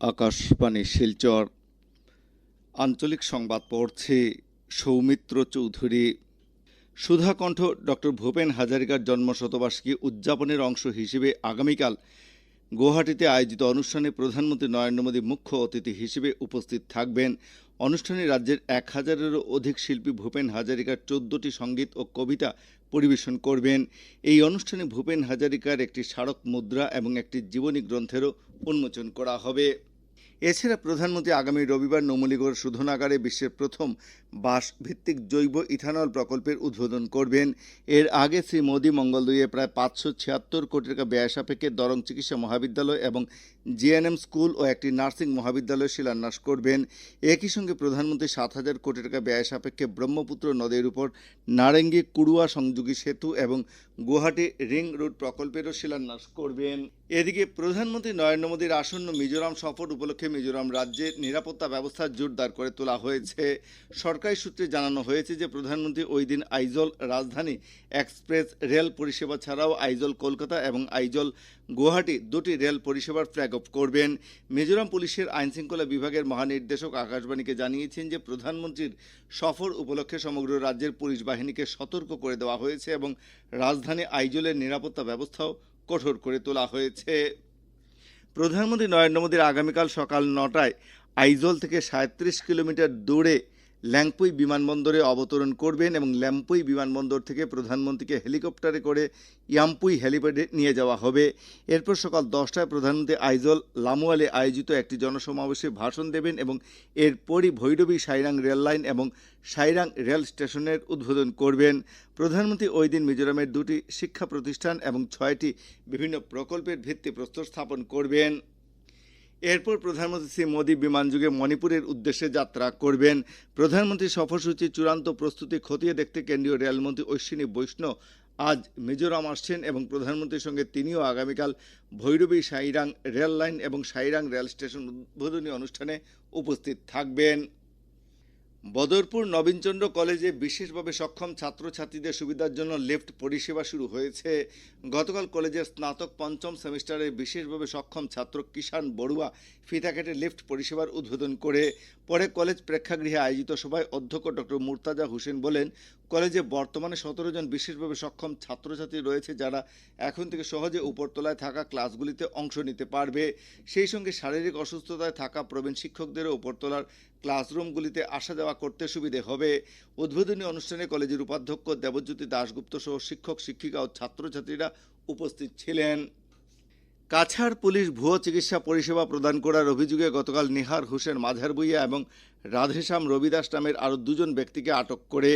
আকাশবাণী শিলচর। আঞ্চলিক সংবাদ পড়ছে সৌমিত্র চৌধুরী। সুধাকণ্ঠ ডক্টর ভূপেন হাজারিকার জন্মশতবার্ষিকী উদযাপনের অংশ হিসেবে আগামীকাল গুয়াহাটিতে আয়োজিত অনুষ্ঠানে প্রধানমন্ত্রী নরেন্দ্র মোদী মুখ্য অতিথি হিসেবে উপস্থিত থাকবেন। অনুষ্ঠানে রাজ্যের এক হাজারেরও অধিক শিল্পী ভূপেন হাজারিকার চোদ্দটি সংগীত ও কবিতা পরিবেশন করবেন। এই অনুষ্ঠানে ভূপেন হাজারিকার একটি স্মারক মুদ্রা এবং একটি জীবনী গ্রন্থেরও উন্মোচন করা হবে। এছাড়া প্রধানমন্ত্রী আগামী রবিবার নুমলিগড় শোধনাগারে বিশ্বের প্রথম বাঁশ ভিত্তিক জৈব ইথানল প্রকল্পের উদ্বোধন করবেন। এর আগে শ্রী মোদী মঙ্গল দুইয়ে প্রায় পাঁচশো ছিয়াত্তর কোটি টাকা ব্যয় সাপেক্ষে দরং চিকিৎসা মহাবিদ্যালয় এবং জিএনএম স্কুল ও একটি নার্সিং মহাবিদ্যালয় শিলান্যাস করবেন। একই সঙ্গে প্রধানমন্ত্রী সাত হাজার কোটি টাকা ব্যয় সাপেক্ষে ব্রহ্মপুত্র নদের উপর নারেঙ্গি কুড়ুয়া সংযোগী সেতু এবং গুয়াহাটি রিং রোড প্রকল্পেরও শিলান্যাস করবেন। এদিকে প্রধানমন্ত্রী নরেন্দ্র মোদীর আসন্ন মিজোরাম সফর উপলক্ষে মিজোরাম রাজ্যে নিরাপত্তা ব্যবস্থা জোরদার করে তোলা হয়েছে। সরকারি সূত্রে জানানো হয়েছে যে, প্রধানমন্ত্রী ওই দিন আইজল রাজধানী এক্সপ্রেস রেল পরিষেবা ছাড়াও আইজল কলকাতা এবং আইজল গুয়াহাটি দুটি রেল পরিষেবার ফ্ল্যাগ অফ করবেন। মিজোরাম পুলিশের আইনশৃঙ্খলা বিভাগের মহানির্দেশক আকাশবাণীকে জানিয়েছেন যে, প্রধানমন্ত্রীর সফর উপলক্ষে সমগ্র রাজ্যের পুলিশ বাহিনীকে সতর্ক করে দেওয়া হয়েছে এবং রাজধানী আইজলের নিরাপত্তা ব্যবস্থাও কঠোর করে তোলা হয়েছে। প্রধানমন্ত্রী নরেন্দ্র মোদীর আগামীকাল সকাল নটায় আইজল থেকে সাঁত্রিশ কিলোমিটার দূরে ল্যাংপুই বিমানবন্দরে অবতরণ করবেন এবং ল্যাম্পুই বিমানবন্দর থেকে প্রধানমন্ত্রীকে হেলিকপ্টারে করে ইয়াম্পুই হেলিপ্যাডে নিয়ে যাওয়া হবে। এরপর সকাল দশটায় প্রধানমন্ত্রী আইজল লামুয়ালে আয়োজিত একটি জনসমাবেশে ভাষণ দেবেন এবং এরপরই ভৈরবী সাইরাং রেল লাইন এবং সাইরাং রেল স্টেশনের উদ্বোধন করবেন। প্রধানমন্ত্রী ওই দিন মিজোরামের দুটি শিক্ষা প্রতিষ্ঠান এবং ছয়টি বিভিন্ন প্রকল্পের ভিত্তিপ্রস্তর স্থাপন করবেন। এরপর প্রধানমন্ত্রী শ্রী মোদী বিমানযোগে মণিপুরের উদ্দেশ্যে যাত্রা করবেন। প্রধানমন্ত্রী সফরসূচির চূড়ান্ত প্রস্তুতি খতিয়ে দেখতে কেন্দ্রীয় রেলমন্ত্রী অশ্বিনী বৈষ্ণব আজ মিজোরাম আসছেন এবং প্রধানমন্ত্রীর সঙ্গে তিনিও আগামীকাল ভৈরবী সাইরাং রেল লাইন এবং সাইরাং রেল স্টেশন উদ্বোধনী অনুষ্ঠানে উপস্থিত থাকবেন। বদরপুর নবীনচন্দ্র কলেজে বিশেষভাবে সক্ষম ছাত্রছাত্রীদের সুবিধার জন্য লিফট পরিষেবা শুরু হয়েছে। গতকাল কলেজের স্নাতক পঞ্চম সেমিস্টারে বিশেষভাবে সক্ষম ছাত্র কিষাণ বড়ুয়া ফিতা কেটে লিফট পরিষেবার উদ্বোধন করে। পরে কলেজ প্রেক্ষাগৃহে আয়োজিত সভায় অধ্যক্ষ ডক্টর মুর্তাজা হোসেন বলেন, কলেজে বর্তমানে সতেরো জন বিশেষভাবে সক্ষম ছাত্রছাত্রী রয়েছে যারা এখন থেকে সহজে উপরতলায় থাকা ক্লাসগুলিতে অংশ নিতে পারবে। সেই সঙ্গে শারীরিক অসুস্থতায় থাকা প্রবীণ শিক্ষকদেরও উপরতলার ক্লাসরুমগুলিতে আসা যাওয়া করতে সুবিধে হবে। উদ্বোধনী অনুষ্ঠানে কলেজের উপাধ্যক্ষ দেবজ্যোতি দাশগুপ্ত সহ শিক্ষক, শিক্ষিকা ও ছাত্রছাত্রীরা উপস্থিত ছিলেন। কাছাড় পুলিশ ভুয়ো চিকিৎসা পরিষেবা প্রদান করার অভিযোগে গতকাল নিহার হোসেন মাঝার ভুইয়া এবং রাধেশ্যাম রবিদাস নামের আরও দুজন ব্যক্তিকে আটক করে।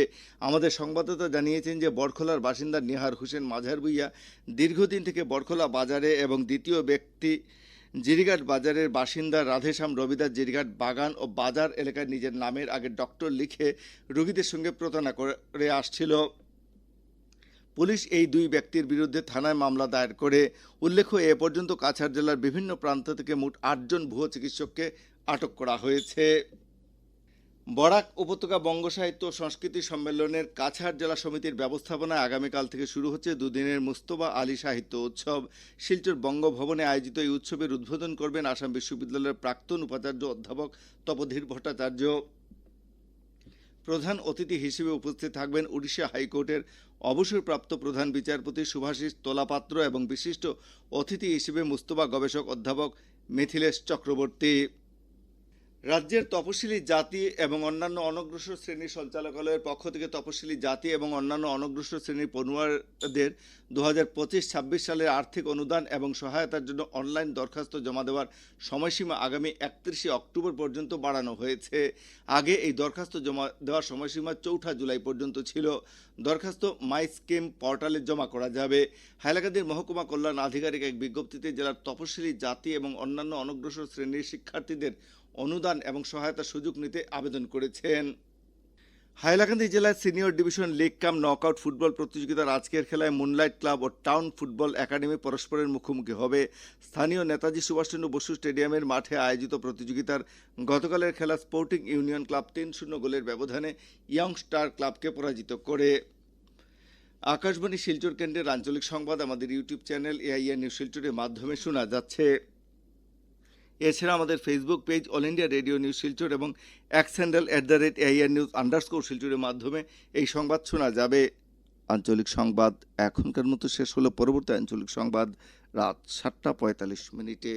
আমাদের সংবাদদাতা জানিয়েছেন যে বরখোলার বাসিন্দা নিহার হোসেন মাঝার ভুইয়া দীর্ঘদিন থেকে বরখোলা বাজারে এবং দ্বিতীয় ব্যক্তি জিরিঘাট বাজারের বাসিন্দা রাধেশ্যাম রবিদাস জিরিঘাট বাগান ও বাজার এলাকায় নিজের নামের আগে ডক্টর লিখে রোগীদের সঙ্গে প্রতারণা করে আসছিল। পুলিশ এই দুই ব্যক্তির বিরুদ্ধে থানায় মামলা দায়ের করে। উল্লেখ্য, এ পর্যন্ত কাছাড় জেলার বিভিন্ন প্রান্ত থেকে মোট আটজন ভুয়ো চিকিৎসককে আটক করা হয়েছে। বরাক উপত্যকা বঙ্গ সাহিত্য সংস্কৃতি সম্মেলনের কাছাড় জেলা সমিতির ব্যবস্থাপনায় আগামীকাল থেকে শুরু হচ্ছে দুদিনের মুস্তফা আলী সাহিত্য উৎসব। শিলচর বঙ্গভবনে আয়োজিত এই উৎসবের উদ্বোধন করবেন আসাম বিশ্ববিদ্যালয়ের প্রাক্তন উপাচার্য অধ্যাপক তপধীর ভট্টাচার্য। প্রধান অতিথি হিসেবে উপস্থিত থাকবেন উড়িষ্যা হাইকোর্টের অবসরপ্রাপ্ত প্রধান বিচারপতি সুভাষিস তোলাপাত্র এবং বিশিষ্ট অতিথি হিসেবে মুস্তবা গবেষক অধ্যাপক মিথিলেশ চক্রবর্তী। রাজ্যের তপশিলি জাতি এবং অন্যান্য অনগ্রসর শ্রেণির সঞ্চালকালয়ের পক্ষ থেকে তপশিলি জাতি এবং অন্যান্য অনগ্রসর শ্রেণির পড়ুয়ারদের দু হাজার পঁচিশ ছাব্বিশ সালের আর্থিক অনুদান এবং সহায়তার জন্য অনলাইন দরখাস্ত জমা দেওয়ার সময়সীমা আগামী একত্রিশে অক্টোবর পর্যন্ত বাড়ানো হয়েছে। আগে এই দরখাস্ত জমা দেওয়ার সময়সীমা চৌঠা জুলাই পর্যন্ত ছিল। দরখাস্ত মাই স্কিম পোর্টালে জমা করা যাবে। হাইলাকান্দির মহকুমা কল্যাণ আধিকারিক এক বিজ্ঞপ্তিতে জেলার তপশিলি জাতি এবং অন্যান্য অনগ্রসর শ্রেণির শিক্ষার্থীদের অনুদান এবং সহায়তার সুযোগ নিতে আবেদন করেছেন। হাইলাকান্দি জেলার senior division league cum knockout football প্রতিযোগিতার আজকের খেলায় মুনলাইট ক্লাব ও টাউন ফুটবল একাডেমি পরস্পরের মুখোমুখি হবে। স্থানীয় নেতাজি সুভাষচন্দ্র বসু স্টেডিয়ামের মাঠে আয়োজিত প্রতিযোগিতার গতকালের খেলা স্পোর্টিং ইউনিয়ন ক্লাব তিন শূন্য গোলের ব্যবধানে ইয়ং স্টার ক্লাবকে পরাজিত করে। আকাশবাণী শিলচর কেন্দ্রের আঞ্চলিক সংবাদ আমাদের ইউটিউব চ্যানেল এআইআর নিউজ শিলচরের মাধ্যমে শোনা যাচ্ছে। এছাড়া আমাদের Facebook page All India Radio News Silchar এবং X handle at the rate AIR news underscore শিলচরের মাধ্যমে এই সংবাদ শোনা যাবে। আঞ্চলিক সংবাদ এখনকার মতো শেষ হলো। পরবর্তী আঞ্চলিক সংবাদ রাত সাতটা পঁয়তাল্লিশ মিনিটে।